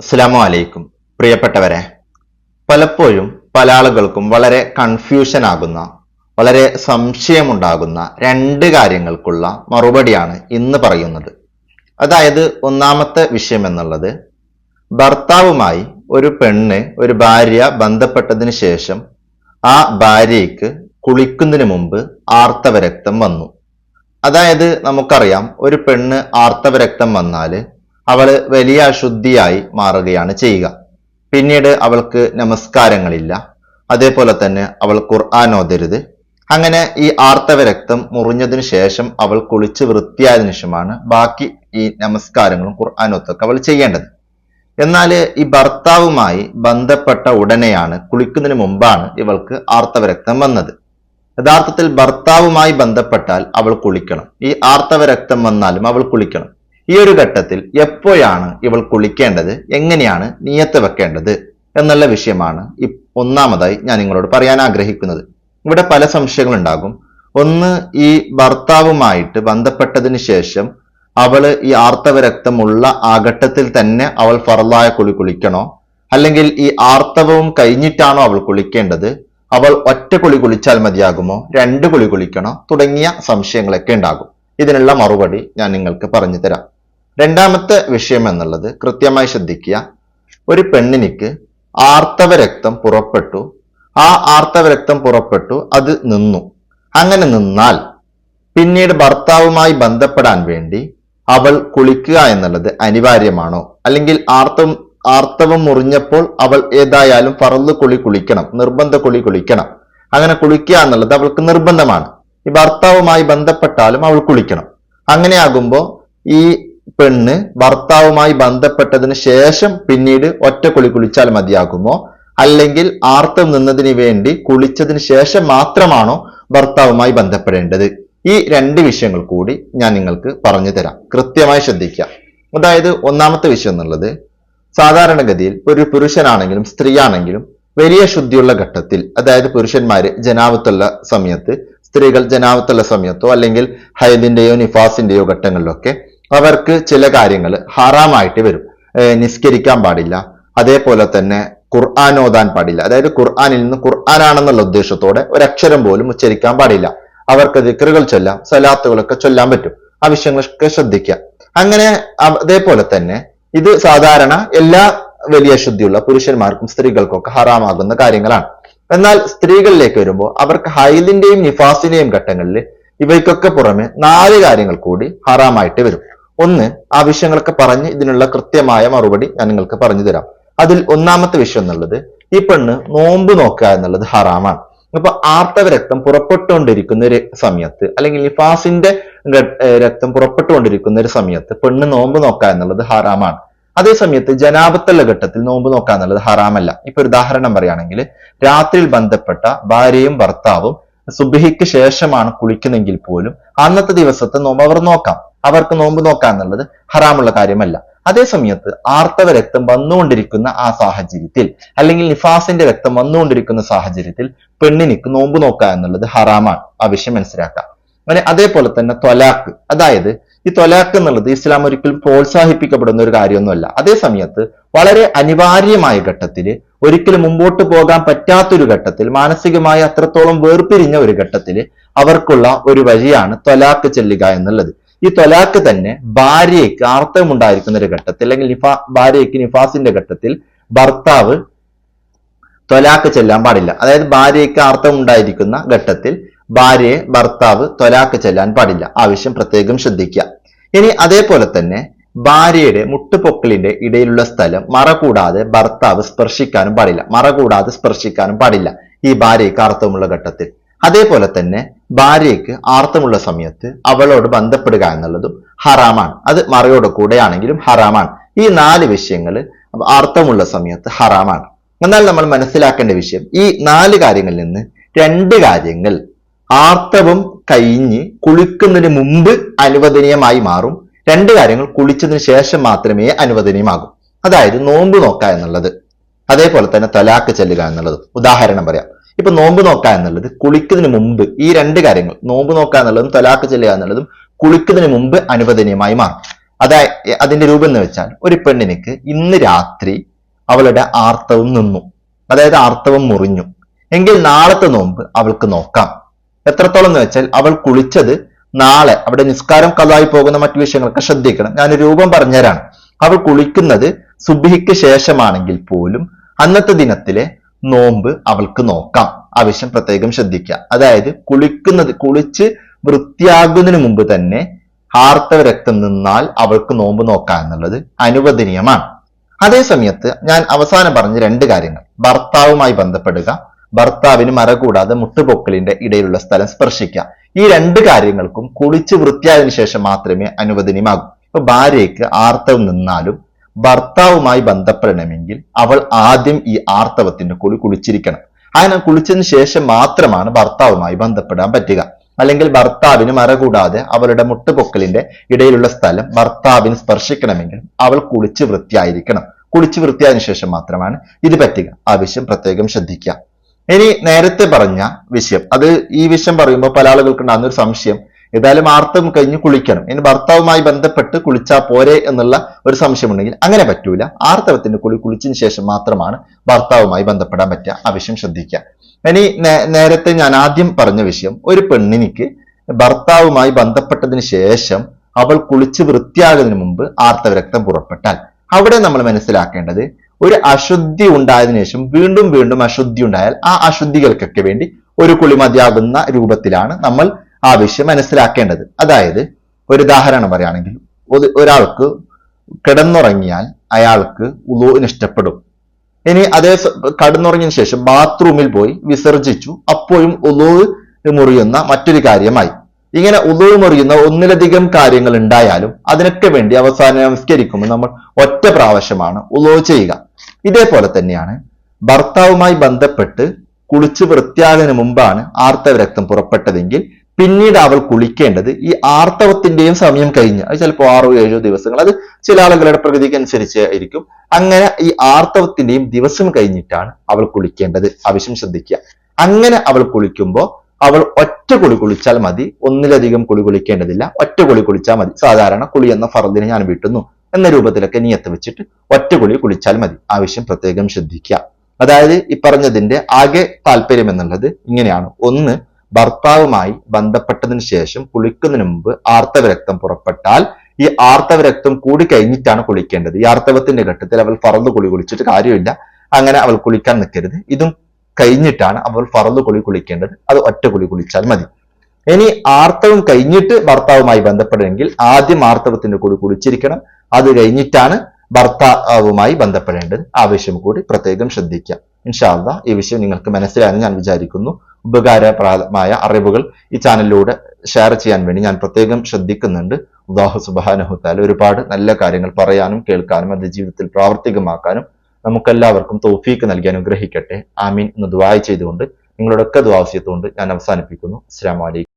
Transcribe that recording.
അസ്സലാമു അലൈക്കും. പ്രിയപ്പെട്ടവരെ പലപ്പോഴും പല ആളുകൾക്കും വളരെ കൺഫ്യൂഷൻ ആകുന്ന വളരെ സംശയമുണ്ടാകുന്ന രണ്ട് കാര്യങ്ങൾക്കുള്ള മറുപടിയാണ് ഇന്ന് പറയുന്നത്. അതായത് ഒന്നാമത്തെ വിഷയം എന്നുള്ളത് ഭർത്താവുമായി ഒരു പെണ്ണ് ഒരു ഭാര്യ ബന്ധപ്പെട്ടതിന് ശേഷം ആ ഭാര്യയ്ക്ക് കുളിക്കുന്നതിന് മുമ്പ് ആർത്തവരക്തം വന്നു. അതായത് നമുക്കറിയാം ഒരു പെണ്ണ് ആർത്തവരക്തം വന്നാൽ അവൾ വലിയ അശുദ്ധിയായി മാറുകയാണ് ചെയ്യുക. പിന്നീട് അവൾക്ക് നമസ്കാരങ്ങളില്ല. അതേപോലെ തന്നെ അവൾ ഖുർആൻ ഓതരുത് അങ്ങനെ ഈ ആർത്തവ രക്തം മുറിഞ്ഞതിന് ശേഷം അവൾ കുളിച്ച് വൃത്തിയായ ശേഷമാണ് ബാക്കി ഈ നമസ്കാരങ്ങളും ഖുർആാനൊത്തൊക്കെ അവൾ ചെയ്യേണ്ടത്. എന്നാൽ ഈ ഭർത്താവുമായി ബന്ധപ്പെട്ട ഉടനെയാണ് കുളിക്കുന്നതിന് മുമ്പാണ് ഇവൾക്ക് ആർത്തവ രക്തം വന്നത്. യഥാർത്ഥത്തിൽ ഭർത്താവുമായി ബന്ധപ്പെട്ടാൽ അവൾ കുളിക്കണം. ഈ ആർത്തവ രക്തം വന്നാലും അവൾ കുളിക്കണം. ഈ ഒരു ഘട്ടത്തിൽ എപ്പോഴാണ് ഇവൾ കുളിക്കേണ്ടത്? എങ്ങനെയാണ് നിയത്ത് വെക്കേണ്ടത്? എന്നുള്ള വിഷയമാണ് ഒന്നാമതായി ഞാൻ നിങ്ങളോട് പറയാൻ ആഗ്രഹിക്കുന്നത്. ഇവിടെ പല സംശയങ്ങളുണ്ടാകും. ഒന്ന് ഈ ഭർത്താവുമായിട്ട് ബന്ധപ്പെട്ടതിന് ശേഷം അവൾ ഈ ആർത്തവ രക്തമുള്ള ആ ഘട്ടത്തിൽ തന്നെ അവൾ ഫറലായ കുളി കുളിക്കണോ? അല്ലെങ്കിൽ ഈ ആർത്തവവും കഴിഞ്ഞിട്ടാണോ അവൾ കുളിക്കേണ്ടത്? അവൾ ഒറ്റ കുളി കുളിച്ചാൽ മതിയാകുമോ? രണ്ട് കുളി കുളിക്കണോ? തുടങ്ങിയ സംശയങ്ങളൊക്കെ ഉണ്ടാകും. ഇതിനുള്ള മറുപടി ഞാൻ നിങ്ങൾക്ക് പറഞ്ഞു തരാം. രണ്ടാമത്തെ വിഷയം എന്നുള്ളത് കൃത്യമായി ശ്രദ്ധിക്കുക. ഒരു പെണ്ണിനിക്ക് ആർത്തവ രക്തം പുറപ്പെട്ടു. ആ ആർത്തവ രക്തം പുറപ്പെട്ടു അത് നിന്നു. അങ്ങനെ നിന്നാൽ പിന്നീട് ഭർത്താവുമായി ബന്ധപ്പെടാൻ വേണ്ടി അവൾ കുളിക്കുക എന്നുള്ളത് അനിവാര്യമാണോ? അല്ലെങ്കിൽ ആർത്തവം ആർത്തവം മുറിഞ്ഞപ്പോൾ അവൾ ഏതായാലും പറന്ന് കുളി കുളിക്കണം നിർബന്ധ കുളി കുളിക്കണം. അങ്ങനെ കുളിക്കുക എന്നുള്ളത് അവൾക്ക് നിർബന്ധമാണ്. ഈ ഭർത്താവുമായി ബന്ധപ്പെട്ടാലും അവൾ കുളിക്കണം. അങ്ങനെയാകുമ്പോൾ ഈ പെണ്ണ് ഭർത്താവുമായി ബന്ധപ്പെട്ടതിന് ശേഷം പിന്നീട് ഒറ്റ കുളി കുളിച്ചാൽ മതിയാകുമോ? അല്ലെങ്കിൽ ആർത്തം നിന്നതിന് വേണ്ടി കുളിച്ചതിന് ശേഷം മാത്രമാണോ ഭർത്താവുമായി ബന്ധപ്പെടേണ്ടത്? ഈ രണ്ട് വിഷയങ്ങൾ കൂടി ഞാൻ നിങ്ങൾക്ക് പറഞ്ഞു തരാം. കൃത്യമായി ശ്രദ്ധിക്കുക. അതായത് ഒന്നാമത്തെ വിഷയം എന്നുള്ളത് സാധാരണഗതിയിൽ ഒരു പുരുഷനാണെങ്കിലും സ്ത്രീ ആണെങ്കിലും വലിയ ശുദ്ധിയുള്ള ഘട്ടത്തിൽ അതായത് പുരുഷന്മാര് ജനാവത്തുള്ള സമയത്ത് സ്ത്രീകൾ ജനാവത്തുള്ള സമയത്തോ അല്ലെങ്കിൽ ഹൈദിന്റെയോ നിഫാസിന്റെയോ ഘട്ടങ്ങളിലൊക്കെ അവർക്ക് ചില കാര്യങ്ങൾ ഹറാമായിട്ട് വരും. നിസ്കരിക്കാൻ പാടില്ല. അതേപോലെ തന്നെ ഖുർആൻ ഓതാൻ പാടില്ല. അതായത് ഖുർആനിൽ നിന്ന് ഖുർആനാണെന്നുള്ള ഉദ്ദേശത്തോടെ ഒരക്ഷരം പോലും ഉച്ചരിക്കാൻ പാടില്ല. അവർക്ക് ദിക്റുകൾ ചൊല്ലാം സലാത്തുകളൊക്കെ ചൊല്ലാൻ പറ്റും. ആ വിഷയങ്ങളൊക്കെ ശ്രദ്ധിക്കുക. അങ്ങനെ അതേപോലെ തന്നെ ഇത് സാധാരണ എല്ലാ വലിയ ശുദ്ധിയുള്ള പുരുഷന്മാർക്കും സ്ത്രീകൾക്കൊക്കെ ഹറാമാകുന്ന കാര്യങ്ങളാണ്. എന്നാൽ സ്ത്രീകളിലേക്ക് വരുമ്പോൾ അവർക്ക് ഹൈലിന്റെയും നിഫാസിന്റെയും ഘട്ടങ്ങളിൽ ഇവയ്ക്കൊക്കെ പുറമെ നാല് കാര്യങ്ങൾ കൂടി ഹറാമായിട്ട് വരും. ഒന്ന് ആ വിഷയങ്ങളൊക്കെ പറഞ്ഞ് ഇതിനുള്ള കൃത്യമായ മറുപടി ഞാൻ നിങ്ങൾക്ക് പറഞ്ഞു തരാം. അതിൽ ഒന്നാമത്തെ വിഷയം എന്നുള്ളത് ഈ പെണ്ണ് നോമ്പ് നോക്കുക എന്നുള്ളത് ഹറാമാണ്. അപ്പൊ ആർത്തവ രക്തം പുറപ്പെട്ടുകൊണ്ടിരിക്കുന്ന ഒരു സമയത്ത് അല്ലെങ്കിൽ നിഫാസിന്റെ രക്തം പുറപ്പെട്ടുകൊണ്ടിരിക്കുന്ന ഒരു സമയത്ത് പെണ്ണ് നോമ്പ് നോക്കുക എന്നുള്ളത് ഹറാമാണ്. അതേ സമയത്ത് ജനാപത്തുള്ള ഘട്ടത്തിൽ നോമ്പ് നോക്കുക എന്നുള്ളത് ഹറാമല്ല. ഇപ്പൊ ഒരു ഉദാഹരണം പറയുകയാണെങ്കിൽ രാത്രിയിൽ ബന്ധപ്പെട്ട ഭാര്യയും ഭർത്താവും സുബിഹിക്ക് ശേഷമാണ് കുളിക്കുന്നെങ്കിൽ പോലും അന്നത്തെ ദിവസത്തെ നോമ്പ് അവർ നോക്കാം. അവർക്ക് നോമ്പ് നോക്കുക എന്നുള്ളത് ഹറാമുള്ള കാര്യമല്ല. അതേ സമയത്ത് ആർത്തവ രക്തം വന്നുകൊണ്ടിരിക്കുന്ന ആ സാഹചര്യത്തിൽ അല്ലെങ്കിൽ നിഫാസിന്റെ രക്തം വന്നുകൊണ്ടിരിക്കുന്ന സാഹചര്യത്തിൽ പെണ്ണിനിക്ക് നോമ്പ് നോക്കുക എന്നുള്ളത് ഹറാമാണ്. ആവശ്യം മനസ്സിലാക്കാം അങ്ങനെ അതേപോലെ തന്നെ ത്വലാഖ് അതായത് ഈ ത്വലാഖ് എന്നുള്ളത് ഇസ്ലാം ഒരിക്കലും പ്രോത്സാഹിപ്പിക്കപ്പെടുന്ന ഒരു കാര്യമൊന്നുമല്ല. അതേ സമയത്ത് വളരെ അനിവാര്യമായ ഘട്ടത്തിൽ ഒരിക്കലും മുമ്പോട്ട് പോകാൻ പറ്റാത്തൊരു ഘട്ടത്തിൽ മാനസികമായി അത്രത്തോളം വേർപിരിഞ്ഞ ഒരു ഘട്ടത്തിൽ അവർക്കുള്ള ഒരു വഴിയാണ് ത്വലാഖ് ചെല്ലുക എന്നുള്ളത്. ഈ തൊലാക്ക് തന്നെ ഭാര്യയ്ക്ക് ആർത്തവമുണ്ടായിരിക്കുന്ന ഒരു ഘട്ടത്തിൽ അല്ലെങ്കിൽ നിഫാ ഭാര്യയ്ക്ക് നിഫാസിന്റെ ഘട്ടത്തിൽ ഭർത്താവ് തൊലാക്ക് ചെല്ലാൻ പാടില്ല. അതായത് ഭാര്യയ്ക്ക് ആർത്തവം ഉണ്ടായിരിക്കുന്ന ഘട്ടത്തിൽ ഭാര്യയെ ഭർത്താവ് തൊലാക്ക് ചെല്ലാൻ പാടില്ല. ആവശ്യം പ്രത്യേകം ശ്രദ്ധിക്കുക. ഇനി അതേപോലെ തന്നെ ഭാര്യയുടെ മുട്ടുപൊക്കിളിന്റെ ഇടയിലുള്ള സ്ഥലം മറ കൂടാതെ ഭർത്താവ് സ്പർശിക്കാനും പാടില്ല. മറ കൂടാതെ സ്പർശിക്കാനും പാടില്ല ഈ ഭാര്യയ്ക്ക് ആർത്തവമുള്ള ഘട്ടത്തിൽ. അതേപോലെ തന്നെ ഭാര്യയ്ക്ക് ആർത്തമുള്ള സമയത്ത് അവളോട് ബന്ധപ്പെടുക എന്നുള്ളതും ഹറാമാണ്. അത് മറയോട് കൂടെയാണെങ്കിലും ഹറാമാണ്. ഈ നാല് വിഷയങ്ങൾ ആർത്തമുള്ള സമയത്ത് ഹറാമാണ്. എന്നാൽ നമ്മൾ മനസ്സിലാക്കേണ്ട വിഷയം ഈ നാല് കാര്യങ്ങളിൽ നിന്ന് രണ്ട് കാര്യങ്ങൾ ആർത്തവം കഴിഞ്ഞ് കുളിക്കുന്നതിന് മുമ്പ് അനുവദനീയമായി മാറും. രണ്ട് കാര്യങ്ങൾ കുളിച്ചതിന് ശേഷം മാത്രമേ അനുവദനീയമാകൂ. അതായത് നോമ്പ് നോക്കുക എന്നുള്ളത്. അതേപോലെ തന്നെ തലാക്ക് ചെല്ലുക എന്നുള്ളത്. ഉദാഹരണം പറയാം. ഇപ്പൊ നോമ്പ് നോക്കുക എന്നുള്ളത് കുളിക്കുന്നതിന് മുമ്പ് ഈ രണ്ട് കാര്യങ്ങൾ നോമ്പ് നോക്കുക എന്നുള്ളതും തലാക്ക് ചെല്ലുക എന്നുള്ളതും കുളിക്കുന്നതിന് മുമ്പ് അനുവദനീയമായി മാറും. അതായത് അതിന്റെ രൂപം എന്ന് വെച്ചാൽ ഒരു പെണ്ണിനിക്ക് ഇന്ന് രാത്രി അവളുടെ ആർത്തവം നിന്നു. അതായത് ആർത്തവം മുറിഞ്ഞു. എങ്കിൽ നാളത്തെ നോമ്പ് അവൾക്ക് നോക്കാം. എത്രത്തോളം എന്ന് വെച്ചാൽ അവൾ കുളിച്ചത് നാളെ അവിടെ നിസ്കാരം കഥായി പോകുന്ന മറ്റു വിഷയങ്ങളൊക്കെ ശ്രദ്ധിക്കണം. ഞാൻ രൂപം പറഞ്ഞുതരാണ് അവൾ കുളിക്കുന്നത് സുബിഹിക്ക് ശേഷമാണെങ്കിൽ പോലും അന്നത്തെ ദിനത്തിലെ നോമ്പ് അവൾക്ക് നോക്കാം. ആവശ്യം പ്രത്യേകം ശ്രദ്ധിക്കുക. അതായത് കുളിക്കുന്നത് കുളിച്ച് വൃത്തിയാകുന്നതിന് മുമ്പ് തന്നെ ആർത്തവ രക്തം നിന്നാൽ അവൾക്ക് നോമ്പ് നോക്കാം എന്നുള്ളത് അനുവദനീയമാണ്. അതേ സമയത്ത് ഞാൻ അവസാനം പറഞ്ഞ രണ്ട് കാര്യങ്ങൾ. ഭർത്താവുമായി ബന്ധപ്പെടുക ഭർത്താവിന് മറ കൂടാതെ മുട്ടുപൊക്കലിന്റെ ഇടയിലുള്ള സ്ഥലം സ്പർശിക്കുക. ഈ രണ്ട് കാര്യങ്ങൾക്കും കുളിച്ച് വൃത്തിയായതിനു ശേഷം മാത്രമേ അനുവദനീയമാകൂ. ഇപ്പൊ ഭാര്യയ്ക്ക് ആർത്തവം നിന്നാലും ഭർത്താവുമായി ബന്ധപ്പെടണമെങ്കിൽ അവൾ ആദ്യം ഈ ആർത്തവത്തിന്റെ കുളി കുളിച്ചിരിക്കണം. അങ്ങനെ കുളിച്ചതിന് ശേഷം മാത്രമാണ് ഭർത്താവുമായി ബന്ധപ്പെടാൻ പറ്റുക. അല്ലെങ്കിൽ ഭർത്താവിന് മറ കൂടാതെ അവളുടെ മുട്ടുപൊക്കലിന്റെ ഇടയിലുള്ള സ്ഥലം ഭർത്താവിന് സ്പർശിക്കണമെങ്കിൽ അവൾ കുളിച്ച് വൃത്തിയായിരിക്കണം. കുളിച്ച് വൃത്തിയായതിനു ശേഷം മാത്രമാണ് ഇത് പറ്റുക. ആവശ്യം പ്രത്യേകം ശ്രദ്ധിക്കുക. ഇനി നേരത്തെ പറഞ്ഞ വിഷയം. അത് ഈ വിഷയം പറയുമ്പോൾ പല ആളുകൾക്ക് ഉണ്ടാകുന്ന ഒരു സംശയം. ഏതായാലും ആർത്തവം കഴിഞ്ഞ് കുളിക്കണം. ഇനി ഭർത്താവുമായി ബന്ധപ്പെട്ട് കുളിച്ചാൽ പോരെ എന്നുള്ള ഒരു സംശയമുണ്ടെങ്കിൽ അങ്ങനെ പറ്റൂല. ആർത്തവത്തിന്റെ കുളി കുളിച്ചതിന് ശേഷം മാത്രമാണ് ഭർത്താവുമായി ബന്ധപ്പെടാൻ പറ്റുക. ആവശ്യം ശ്രദ്ധിക്കുക. ഇനി നേരത്തെ ഞാൻ ആദ്യം പറഞ്ഞ വിഷയം ഒരു പെണ്ണിനിക്ക് ഭർത്താവുമായി ബന്ധപ്പെട്ടതിന് ശേഷം അവൾ കുളിച്ച് വൃത്തിയാകുന്നതിന് മുമ്പ് ആർത്തവരക്തം പുറപ്പെട്ടാൽ. അവിടെ നമ്മൾ മനസ്സിലാക്കേണ്ടത് ഒരു അശുദ്ധി ഉണ്ടായതിനു ശേഷം വീണ്ടും വീണ്ടും അശുദ്ധി ഉണ്ടായാൽ ആ അശുദ്ധികൾക്കൊക്കെ വേണ്ടി ഒരു കുളി മതിയാകുന്ന രൂപത്തിലാണ് നമ്മൾ ആ വിഷയം മനസ്സിലാക്കേണ്ടത്. അതായത് ഒരു ഉദാഹരണം പറയുകയാണെങ്കിൽ ഒരാൾക്ക് കിടന്നുറങ്ങിയാൽ അയാൾക്ക് ഉലോവിന് ഇഷ്ടപ്പെടും. ഇനി അതേ കടന്നുറങ്ങിയതിനു ശേഷം ബാത്റൂമിൽ പോയി വിസർജിച്ചു. അപ്പോഴും ഉലോവ് മുറിയുന്ന മറ്റൊരു കാര്യമായി. ഇങ്ങനെ ഉലോവ് മുറിയുന്ന ഒന്നിലധികം കാര്യങ്ങൾ ഉണ്ടായാലും അതിനൊക്കെ വേണ്ടി അവസാനം നമസ്കരിക്കുമ്പോൾ നമ്മൾ ഒറ്റ പ്രാവശ്യമാണ് ഉലോവ് ചെയ്യുക. ഇതേപോലെ തന്നെയാണ് ഭർത്താവുമായി ബന്ധപ്പെട്ട് കുളിച്ച് വൃത്തിയാകുന്നതിന് മുമ്പാണ് ആർത്തവരക്തം പുറപ്പെട്ടതെങ്കിൽ പിന്നീട് അവൾ കുളിക്കേണ്ടത് ഈ ആർത്തവത്തിന്റെയും സമയം കഴിഞ്ഞ്. അത് ചിലപ്പോൾ ആറോ ഏഴോ ദിവസങ്ങൾ. അത് ചില ആളുകളുടെ പ്രകൃതിക്ക് അനുസരിച്ച് ആയിരിക്കും. അങ്ങനെ ഈ ആർത്തവത്തിന്റെയും ദിവസം കഴിഞ്ഞിട്ടാണ് അവൾ കുളിക്കേണ്ടത്. ആവശ്യം ശ്രദ്ധിക്കുക. അങ്ങനെ അവൾ കുളിക്കുമ്പോൾ അവൾ ഒറ്റ കുളി കുളിച്ചാൽ മതി. ഒന്നിലധികം കുളി കുളിക്കേണ്ടതില്ല. ഒറ്റ കുളി കുളിച്ചാൽ മതി. സാധാരണ കുളി എന്ന ഫറദിനെ ഞാൻ വിട്ടുന്നു എന്ന രൂപത്തിലൊക്കെ നീയത്ത് വെച്ചിട്ട് ഒറ്റ കുളി കുളിച്ചാൽ മതി. ആവശ്യം പ്രത്യേകം ശ്രദ്ധിക്കുക. അതായത് ഈ പറഞ്ഞതിന്റെ ആകെ താല്പര്യം എന്നുള്ളത് ഇങ്ങനെയാണ്. ഒന്ന് ഭർത്താവുമായി ബന്ധപ്പെട്ടതിന് ശേഷം കുളിക്കുന്നതിന് മുമ്പ് ആർത്തവ രക്തം പുറപ്പെട്ടാൽ ഈ ആർത്തവ രക്തം കൂടി കഴിഞ്ഞിട്ടാണ് കുളിക്കേണ്ടത്. ഈ ആർത്തവത്തിന്റെ ഘട്ടത്തിൽ അവൾ ഫറന്ന് കുളി കുളിച്ചിട്ട് കാര്യമില്ല. അങ്ങനെ അവൾ കുളിക്കാൻ നിൽക്കരുത്. ഇതും കഴിഞ്ഞിട്ടാണ് അവൾ ഫറന്ന് കുളി കുളിക്കേണ്ടത്. അത് ഒറ്റ കുളി കുളിച്ചാൽ മതി. ഇനി ആർത്തവം കഴിഞ്ഞിട്ട് ഭർത്താവുമായി ബന്ധപ്പെടണമെങ്കിൽ ആദ്യം ആർത്തവത്തിന്റെ കുളി കുളിച്ചിരിക്കണം. അത് കഴിഞ്ഞിട്ടാണ് ഭർത്താവുമായി ബന്ധപ്പെടേണ്ടത്. ആവശ്യം കൂടി പ്രത്യേകം ശ്രദ്ധിക്കുക. ഇൻഷാല്ല ഈ വിഷയം നിങ്ങൾക്ക് മനസ്സിലായെന്ന് ഞാൻ വിചാരിക്കുന്നു. ഉപകാരപ്രദമായ അറിവുകൾ ഈ ചാനലിലൂടെ ഷെയർ ചെയ്യാൻ വേണ്ടി ഞാൻ പ്രത്യേകം ശ്രദ്ധിക്കുന്നുണ്ട്. ഉദാഹു സുബാനഹുത്താൽ ഒരുപാട് നല്ല കാര്യങ്ങൾ പറയാനും കേൾക്കാനും അത് ജീവിതത്തിൽ പ്രാവർത്തികമാക്കാനും നമുക്കെല്ലാവർക്കും തോഫീക്ക് നൽകി അനുഗ്രഹിക്കട്ടെ. ആമീൻ എന്ന് ദുആ ചെയ്തുകൊണ്ട് നിങ്ങളുടെയൊക്കെ ദ്വാസ്യത്തുകൊണ്ട് ഞാൻ അവസാനിപ്പിക്കുന്നു. അസ്സാം വലൈക്കും